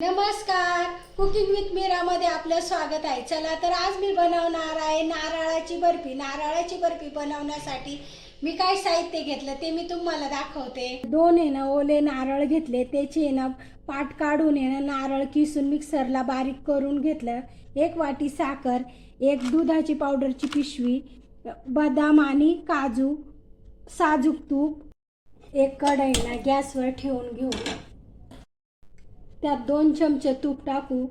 नमस्कार. Cooking with मीरामध्ये आपलं स्वागत आहे. चला तर आज मी बनवणार आहे नारळाची बर्फी. नारळाची बर्फी बनवण्यासाठी मी काय साहित्य घेतलं ते मी तुम्हाला दाखवते. दोन आहे ना ओले नारळ घेतले. त्याचे आहे ना पाट काढून आहे ना नारळ किसून मिक्सरला बारीक करून घेतलं. एक वाटी साखर एक दुधाची पावडरची पिशवी बदाम आणि काजू साजूक तूप एक कढईला गॅसवर ठेवून घेऊ. त्यात दोन चमचे तूप टाकू.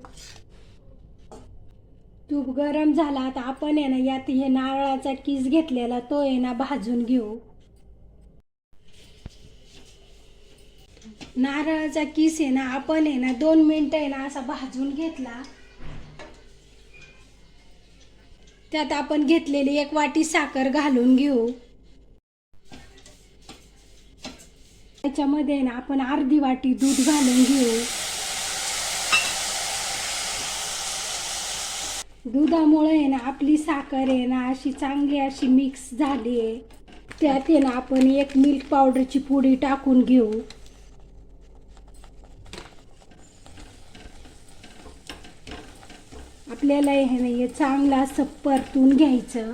तूप गरम झाला आता आपण आहे ना यात हे नारळाचा किस घेतलेला तो आहे ना भाजून घेऊ. नारळाचा किस आहे ना आपण आहे ना दोन मिनिट आहे ना असा भाजून घेतला. त्यात आपण घेतलेली एक वाटी साखर घालून घेऊ. त्याच्यामध्ये ना आपण अर्धी वाटी दूध घालून घेऊ. दुधामुळे आहे ना आपली साखर आहे ना अशी चांगली अशी मिक्स झाली आहे. त्यात आहे ना आपण एक मिल्क पावडरची पुडी टाकून घेऊ. आपल्याला हे ना हे चांगलं असं परतून घ्यायचं.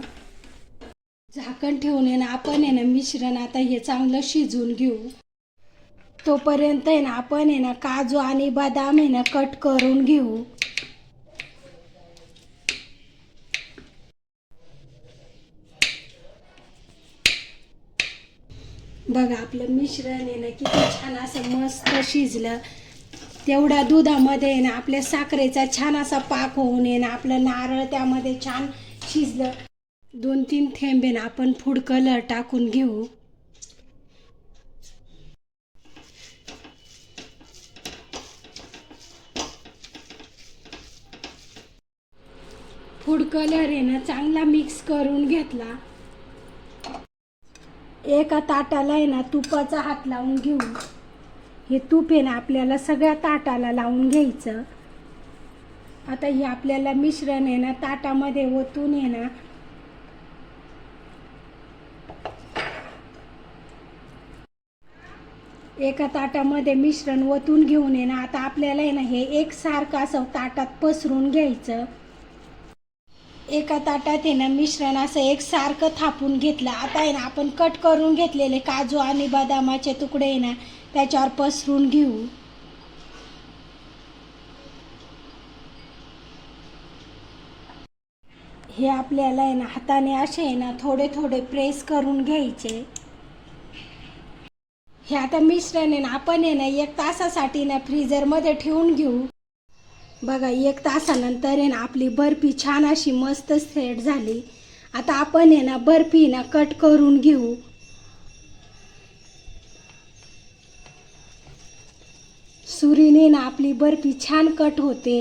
झाकण ठेवून आहे ना आपण आहे ना मिश्रण आता हे चांगलं शिजवून घेऊ. तोपर्यंत आहे ना आपण आहे ना काजू आणि बदाम आहे ना कट करून घेऊ. बघा आपलं मिश्रण आहे ना किती छान असं मस्त शिजलं. तेवढ्या दुधामध्ये आहे ना आपल्या साखरेचा छान असा पाक होऊन येणं ना आपलं नारळ त्यामध्ये छान शिजलं. दोन तीन थेंबे ना आपण फूड कलर टाकून घेऊ. फूड कलर आहे ना चांगला मिक्स करून घेतला. एका ताटाला आहे ना तुपाचा हात लावून घेऊ हे तूप आहे ना आपल्याला सगळ्या ताटाला लावून घ्यायचं. आता हे आपल्याला मिश्रण आहे ना ताटामध्ये ओतून आहे ना एका ताटामध्ये मिश्रण ओतून घेऊन आहे ना आता आपल्याला आहे ना हे एकसारखं असं ताटात पसरून घ्यायचं. एका ताटात आहे ना मिश्रण असं एक सारखं थापून घेतलं. आता आहे ना आपण कट करून घेतलेले काजू आणि बदामाचे तुकडे आहे ना त्याच्यावर पसरून घेऊ. हे आपल्याला आहे ना हाताने असे आहे ना थोडे थोडे प्रेस करून घ्यायचे. हे आता मिश्रण आहे ना आपण आहे ना एक तासासाठी ना फ्रीजरमध्ये ठेवून घेऊ. बघा एक तासानंतर आहे ना आपली बर्फी छान अशी मस्त सेट झाली. आता आपण आहे ना बर्फी ना कट करून घेऊ. सुरीने ना आपली बर्फी छान कट होते.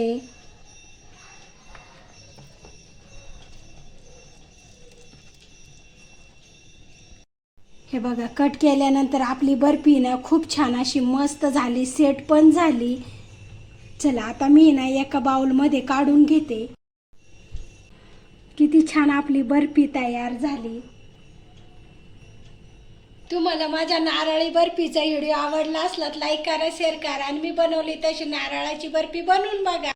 हे बघा कट केल्यानंतर आपली बर्फी ना खूप छान अशी मस्त झाली सेट पण झाली. चला आता मी ना एका बाउलमध्ये काढून घेते. किती छान आपली बर्फी तयार झाली. तुम्हाला माझ्या नारळी बर्फीचा व्हिडिओ आवडला असला तर लाईक करा शेअर करा आणि मी बनवली तशी नारळाची बर्फी बनवून बघा.